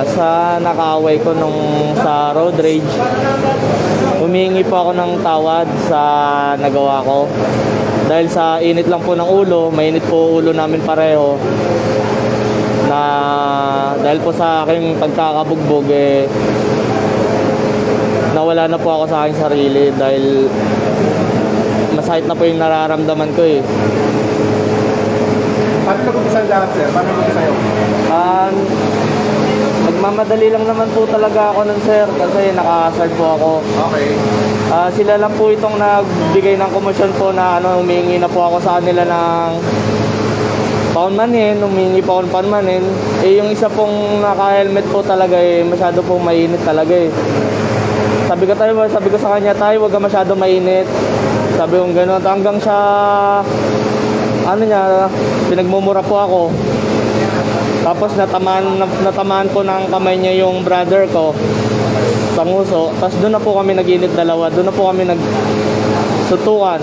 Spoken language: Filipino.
Sa nakaaway ko nung sa road rage, humingi po ako ng tawad sa nagawa ko. Dahil sa init lang po ng ulo, mainit po ulo namin pareho. Na dahil po sa aking pagkakabugbog eh nawala na po ako sa aking sarili dahil masakit na po yung nararamdaman ko eh. Paano nag-umpisa ang lahat, sir? Paano? Ah, nagmamadali lang naman po talaga ako nun sir kasi naka-serve po ako. Okay. Ah, sila lang po itong nagbigay ng komisyon po na ano, humingi na po ako sa kanila ng paunmanin, humingi po ako ng paunmanin. Eh, yung isa pong naka-helmet po talaga eh, masyado pong mainit talaga eh. Sabi ko tayo, sabi ko sa kanya, tayo, wag ka masyado mainit. Sabi ko gano'n, hanggang siya, ano niya, pinagmumura po ako. Tapos natamaan, natamaan po ng kamay niya yung brother ko sa nguso. Tapos doon na po kami naginit dalawa. Doon na po kami nagsutukan.